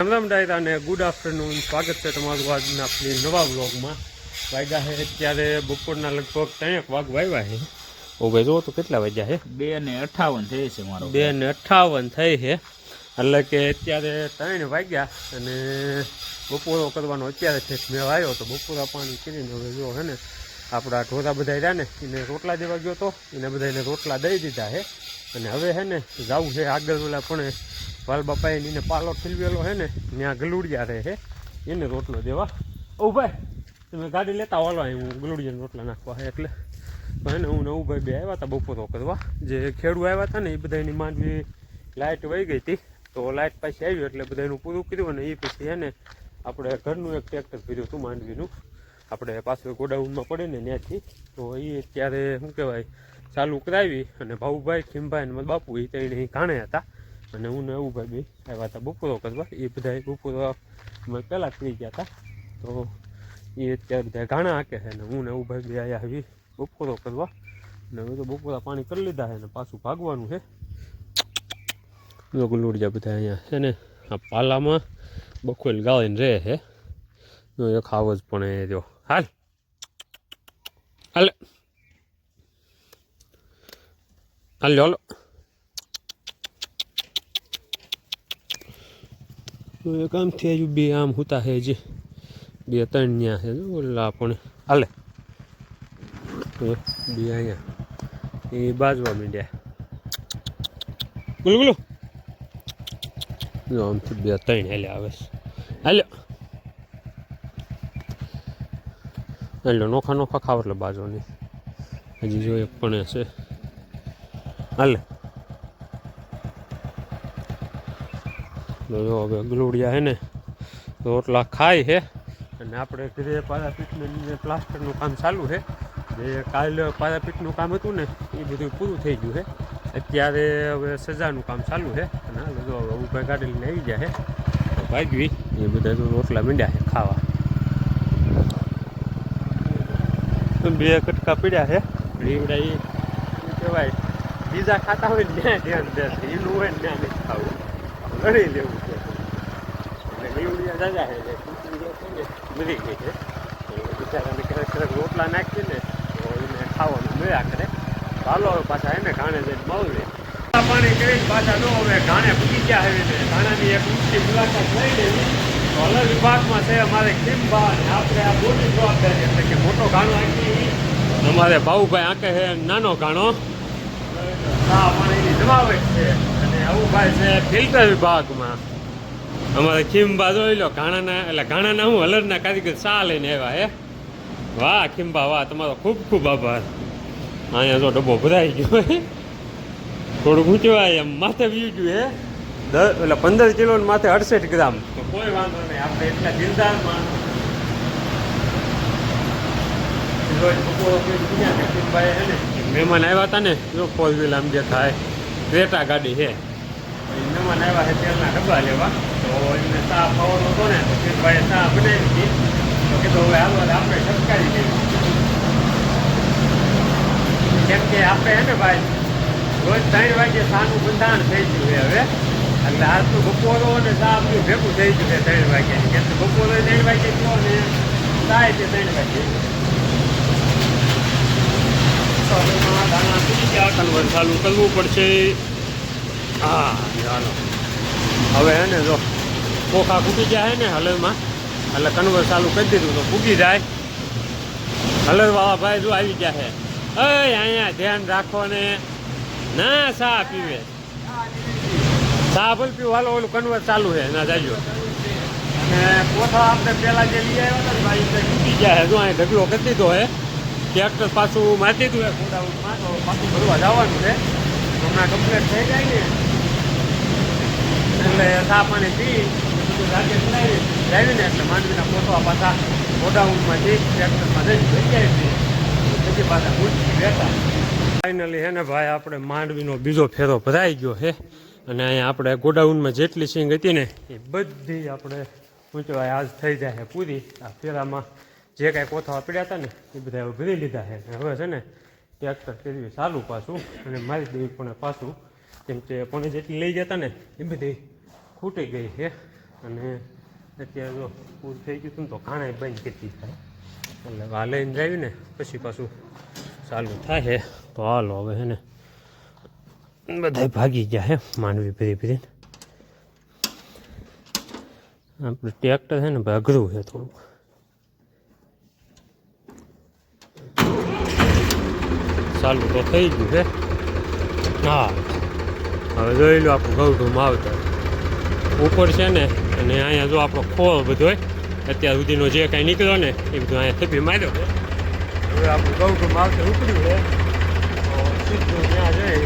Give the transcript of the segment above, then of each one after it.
રામ રામ ડાયરા અને good afternoon સ્વાગત છે તમારું આજના આપણી નવા વ્લોગમાં. વાગ્યા છે અત્યારે બપોરના લગભગ ત્રણેક વાગ વાવ્યા છે. ઓ ભાઈ જોવો તો કેટલા વાગ્યા છે? બે ને અઠાવન થઈ છે મારો બે ને અઠાવન થઈ છે. એટલે કે અત્યારે ત્રણ વાગ્યા અને બપોરો કરવાનો અત્યારે છે. મેં આવ્યો તો બપોરા પાણી કરીને હવે જો હે ને આપણા ઢોરા બધા રહ્યા ને એને રોટલા દેવા ગયો તો એને બધાને રોટલા દઈ દીધા છે. અને હવે હે ને, જવું છે આગળ ઓલા પણ વાલ બાપાએ એને પાલો ખીલવેલો હે ને ત્યાં ગલુડિયા રહે છે એને રોટલો દેવા. ઓ ભાઈ, તમે ગાડી લેતા વાલો હું ગલુડિયાને રોટલા નાખવા એટલે. હે ને, હું ને ભાઈ બે આવ્યા હતા બપોરો કરવા. જે ખેડૂ આવ્યા હતા ને, એ બધાની માંડવી લાઇટ વહી ગઈ હતી. તો લાઇટ પાછી આવી એટલે બધાનું પૂરું કર્યું અને એ પછી હે ને, આપણે ઘરનું એક ટ્રેક્ટર ભર્યું હતું માંડવીનું. આપણે પાછળ ગોડાઉનમાં પડે ને ત્યાંથી તો એ અત્યારે, શું કહેવાય ચાલુ કરાવી અને ભાઉભાઈ, ખીમભાઈ અને બાપુ એ ત્રણ અહીં કાણે હતા. અને હું ને એવું ભાઈ બી આવ્યા હતા બપોરો કરવા. એ બધા બપોરો અમે પહેલાં થઈ ગયા હતા. તો એ અત્યારે બધા ઘાણા હાકે છે. ને હું ને એવું ભાઈ બી આવ્યા આવી બપોરો કરવા. અને હવે તો બપોરા પાણી કરી લીધા છે ને પાછું ભાગવાનું છે. લોકો લોડિયા બધા અહીંયા છે ને, આ પાલામાં બખોલ ગાળીને રહે છે. એક આવો જ પણ એ હાલ હાલ. હાલ હાલો એક આમથી હજુ બે આમ હુતા છે જે બે ત્રણ ત્યાં છે ઓલા પણ હાલે બે અહીંયા એ બાજવા માંડ્યા બોલો જો આમથી બે ત્રણ હાલે આવે છે હાલ્યો એટલે નોખા નોખા ખાવ એટલે બાજવાની હજી જો એક પણ છે હાલે. જો હવે ગલુડિયા હે ને રોટલા ખાય છે અને આપણે ઘરે પારાપીટનું પ્લાસ્ટરનું કામ ચાલુ છે જે કાલે પારાપીટનું કામ હતું ને એ બધું પૂરું થઈ ગયું છે અત્યારે હવે સજાનું કામ ચાલુ છે અને હાલો જો હવે ઊભા ગાડી લઈને આવી ગયા છે તો ભાગવી. એ બધા રોટલા મીંડ્યા છે ખાવા. બે કટકા પીડ્યા છે રીવડા એ કહેવાય? બીજા ખાતા હોય ને ત્યાં ધ્યાન દે એનું હોય ને ત્યાં નથી ખાવું. લડી લેવું છે. એટલે લીવડિયા દાદા છે મરી ગઈ છે. બિચારાને ક્યારેક ક્યારેક રોટલા નાખીએ ને તો એને ખાવાનું મળ્યા કરે. હાલો પાછા એને ઘાણે જઈને મળવે પાણી કરીને પાછા નો હવે ઘાણે ભૂકી ગયા હવે ને ઘાણાની એક ઊંચી મુલાકાત લઈ લેવી. કોલર વિભાગમાં છે અમારે ખીમબા અને આપણે આ મોટી જવાબદારી એટલે કે મોટો ઘાણો આંકી અમારે ભાઉભાઈ આંકે છે નાનો ઘાણો. જમાવટ છે. અને આવું ભાઈ છે ફિલ્ટર વિભાગમાં. અમારે ખીમબા જોઈ લો ઘાણાના એટલે ઘાણાના હું હલરના કારીગર ચા લઈને આવ્યા હે? વાહ ખીમબા વાહ તમારો ખૂબ ખૂબ આભાર. અહીંયા જો ડબ્બો ભરાઈ ગયો થોડું ઊંચવાય એમ માથે વી ગયું હે? દર એટલે પંદર કિલો માથે અડસઠ ગ્રામ. તો કોઈ વાંધો નહીં આપણે એટલા દિલદારમાં. મહેમાન આવ્યા હતા ને જો ફોર વ્હીલ આમ જે થાય ક્રેટા ગાડી છે. મહેમાન આવ્યા છે તેલના લેવા. તો એમને ચા ખાવાનો હતો ને, તો ભાઈ ચા બનાવી હતી કીધું. હવે હાલો આપણે સરકારી દઈએ કેમ આપણે હે ને ભાઈ, રોજ ત્રણ વાગે સાનું બંધાણ થઈ ગયું છે હવે. એટલે આજ તો અને ચા બધું ભેગું થઈ ગયું છે ત્રણ વાગે કેમ કે બપોરે ત્રણ વાગે ગયો ને ચાય તે ત્રણ વાગે સવારમાં દાણા તૂટી ગયા કન્વર્ટ ચાલુ કરવું પડશે હા. ચાલો હવે હે ને જો પોખા ફૂટી હે ને હલરમાં એટલે કન્વર ચાલુ કરી દીધું તો ફૂટી જાય. હલરવાળા ભાઈ જો આવી છે. અય અહીંયા ધ્યાન રાખો ને. ના, ચા પીવે. ચા ભલ પીવું. હાલો, ઓલું કન્વર ચાલુ છે. ના, જાજો. અને પોથા આપણે પહેલાં જે લઈ આવ્યા ને ભાઈ તૂટી છે. જો અહીં ઢગલો કરી દીધો હે ટ્રેક્ટર પાછું માતી છે ગોડાઉનમાં. પાછું ભરવા જવાનું છે. હમણાં કમ્પ્લેટ થઈ જાય ને. એટલે ચા પાણી પી, બધું રાગે ચલાવી એટલે માંડવીના પોતવા પાછા ગોડાઉનમાંથી ટ્રેક્ટરમાં જઈ જઈ જાય છે. પછી પાછા ગુજરી બેઠા. ફાઇનલી હે ને ભાઈ, આપણે માંડવીનો બીજો ફેરો ભરાઈ ગયો છે અને અહીંયા આપણે ગોડાઉનમાં જેટલી સિંગ હતી ને, એ બધી આપણે ઊંચવાય આજ થઈ જાય પૂરી. આ ફેરામાં જે કાંઈ કોથળા પડ્યા હતા ને, એ બધા ભરી લીધા છે. અને હવે છે ને, ટ્રેક્ટર કરવી ચાલુ પાછું. અને મારી દેવી પણ પાછું, કેમ કે પણ જેટલી લઈ જતા ને, એ બધી ખૂટી ગઈ છે. અને અત્યારે જો પૂર થઈ ગયું હતું તો ઘાણા બંધ કરતી થાય એટલે આ લઈને જાવી ને, પછી પાછું ચાલુ થાય તો હાલો હવે છે ને બધા ભાગી ગયા હે માનવી ફરી ફરીને આપણે ટ્રેક્ટર છે ને અઘરું છે થોડુંક. ચાલુ તો થઈ ગયું છે. હા. હવે જોઈ લો આપણું ગૌઢું માવતર. ઉપર છે ને, અને અહીંયા જો આપણો ખોળ બધો અત્યાર સુધીનો જે કાંઈ નીકળ્યો ને, એ બધું અહીંયા થપી માર્યો. હવે આપણું ગૌઢું માવતર ઉપડ્યું છે. સીધું ત્યાં જઈ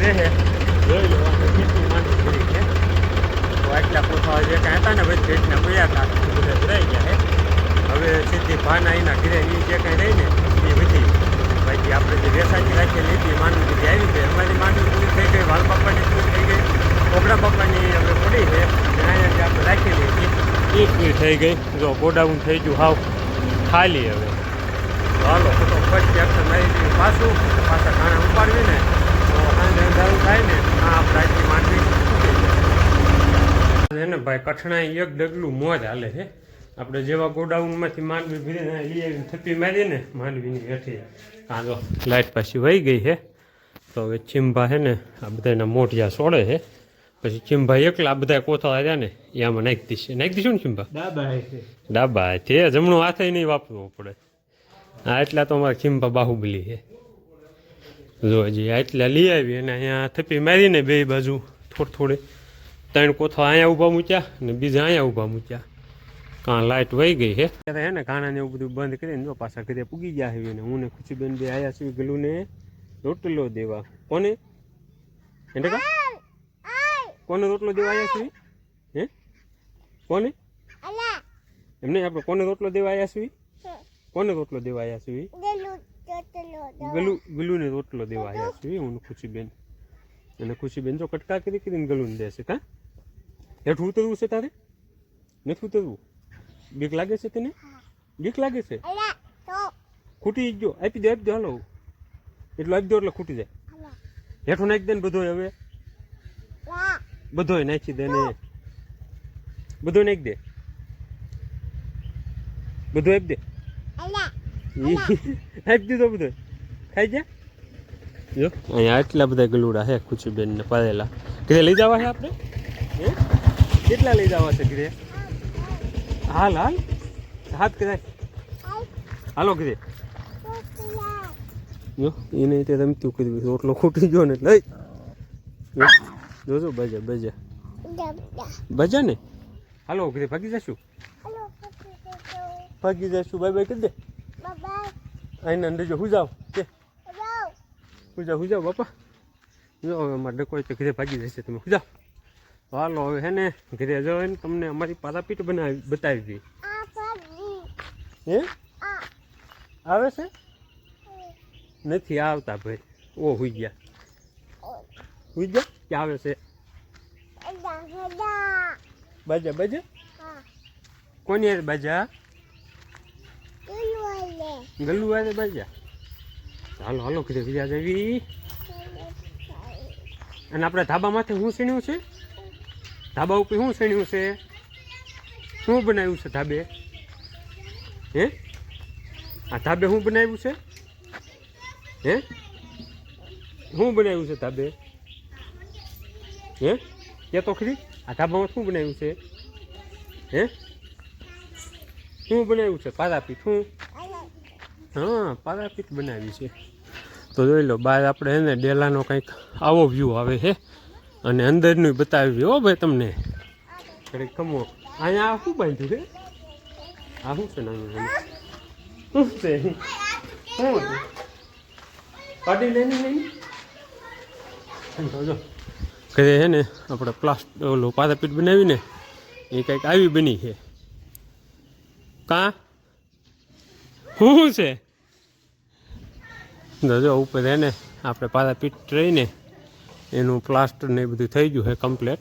રહે જોઈ લો, આપણે કેટલી કરી છે. આટલા કોઠા જે કાંઈ હતા ને, બધી પડ્યા હતા બધા ભરાઈ ગયા હવે સીધી ભાના એના ઘરે, એ જે કાંઈ રહી ને, એ વધી બાકી આપણે જે વેસાતી રાખેલી હતી એ માંડવી બધી આવી ગઈ. અમારી માંડવી પૂરી થઈ ગઈ વાલ બાપાની પૂરી થઈ ગઈ કોબડા બાપાની હવે પડી છે. અહીંયા જે આપણે રાખેલી હતી, એ પૂરી થઈ ગઈ. જો ગોડાઉન થઈ ગયું હાવ ખાલી હવે. તો હાલો ફટોફટ ટ્રેક્ટર મારી દઈએ પાછું. પાછા ખાણા ઉપાડવી ને તો સાંજે અંધારું થાય ને, આ આપણે આજની માંડવી એને ભાઈ કઠણાઈ એક ડગલું મોજ હાલે છે. આપણે જેવા ગોડાઉનમાંથી માંડવી ભરીને લઈ આવીને થપ્પી મારીને માનવીની હેઠી આ જો લાઇટ પાછી વહી ગઈ છે. તો હવે ચીંભા છે ને આ બધાના મોઢિયા સોડે છે. પછી ચીંભા એકલા બધા કોથળા આવ્યા ને એ આમાં નાખી દઈશે નાખી દઈશું ને ચીંભા ડાબા તે જમણું હાથે નહીં વાપરવું પડે. આ એટલા તો અમારા ચીંભા બાહુબલી છે. જો હજી આટલા લઈ આવી અને અહીંયા થપ્પી મારીને બે બાજુ થોડી થોડી. ત્રણ કોથળા અહીંયા ઊભા મૂક્યા અને બીજા અહીંયા ઊભા મૂક્યા. કાં લાઇટ વહી ગઈ છે ત્યારે હે ને કાણા ને એવું બધું બંધ કરીને જો પાછા ઘરે પૂગી ગયા છે ને હું ને ખુશીબેન બે આયા છીએ ગલું ને રોટલો દેવા. કોને? એને કા? કોને રોટલો દેવા આવ્યા છીએ? હે? કોને? એમને આપણે કોને રોટલો દેવા આવ્યા છીએ? કોને રોટલો દેવા આવ્યા છીએ? ગલુ, ગલુને રોટલો દેવા આવ્યા છીએ, હું ને ખુશીબેન. અને ખુશીબેન જો કટકા કરી, કરીને ગલુને દેશે, કા? હેઠું ઉતરવું છે તારે? નથી ઉતરવું? બીક લાગે છે તને? બીક લાગે છે? ખૂટી ગયો. આપી દે આપી દે હાલો. એટલું આપી દો એટલે ખૂટી જાય. હેઠું નાખી દે ને બધો હવે. બધો નાખી દે ને. બધો નાખી દે. બધો આપી દે. આપી દીધો બધો ખાઈ જા જો અહીંયા આટલા બધા ગલુડા હે ખુશીબેન ને પાડેલા. ઘરે લઈ જવા છે આપણે? કેટલા લઈ જવા છે ઘરે? હાલ હાલ. હાથ કરાય હાલો કીધે. જો એને તે તમે તું કર્યું રોટલો ખૂટી ગયો ને લઈ જોજો બજા બજા. બજા ને? હાલો કીધે ભાગી જશું? ભાગી જશું. બાય બાય કરી દે. આઈને અંદર જો હું જાવ કે? હું જાવ હું જાવ બાપા. જો હવે મારે કોઈ તો કીધે ભાગી જશે તમે. હું જાવ હાલો હવે હે ને ઘરે જો તમને અમારી પારાપીટ બનાવી બતાવી દી. હે? આવે છે? નથી આવતા ભાઈ. ઓ હુઈ ગયા. હુઈ ગયા? કે આવે છે? બજા બજા? કોની હારે બજા? ગલ્લુ આવે બજા? હાલો હાલો ઘરે બીજા જવી અને આપણે ધાબામાંથી હું સીણ્યું છે? ધાબા ઉપર શું સીણ્યું છે? શું બનાવ્યું છે ધાબે? હે? આ ધાબે શું બનાવ્યું છે? હે? શું બનાવ્યું છે ધાબે? હે? કે તો ખરી? આ ધાબામાં શું બનાવ્યું છે? હે? શું બનાવ્યું છે? પારાપીઠ, શું? હા, પારાપીઠ બનાવી છે. તો જોઈ લો બહાર આપણે હે ને ડેલાનો કંઈક આવો વ્યૂ આવે છે. અને અંદરનું બતાવ્યું હો ભાઈ તમને. કમો અહીંયા શું બાંધ્યું છે? આ શું છે નાનું શું છે? શું કાઢી લઈને લેની જો ઘરે છે ને આપણે પ્લાસ્ટ, ઓલું પાદાપીઠ બનાવીને એ કંઈક આવી બની છે. કાં? શું છે? જો ઉપર છે ને આપણે પાદાપીઠ રહીને એનું પ્લાસ્ટર ને એ બધું થઈ ગયું છે કમ્પ્લેટ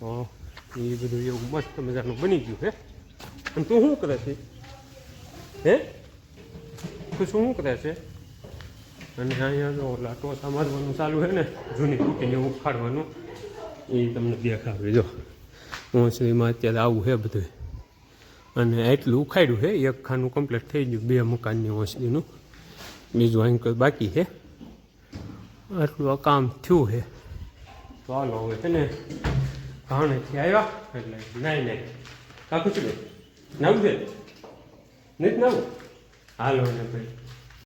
તો એ બધું એવું મસ્ત મજાનું બની ગયું છે અને તું શું કરે છે? હે? તું શું કરે છે? અને અહીંયા જો ઓલા ટોસા મારવાનું ચાલુ છે ને, જૂની તૂટીને ઉખાડવાનું, એ તમને દેખાવે જો. ઓસરીમાં અત્યારે આવું છે બધું. અને એટલું ઉખાડ્યું છે એક ખાનું કમ્પ્લીટ થઈ ગયું, બે મકાનની ઓસરીનું. બીજું અહીં બાકી છે આટલું આ કામ થયું છે. હાલો, હવે છે ને ઘાણેથી આવ્યા, એટલે નાઈ નાઈ. કાકું છું નાવું છે? નથી નાવું હાલો ને ભાઈ.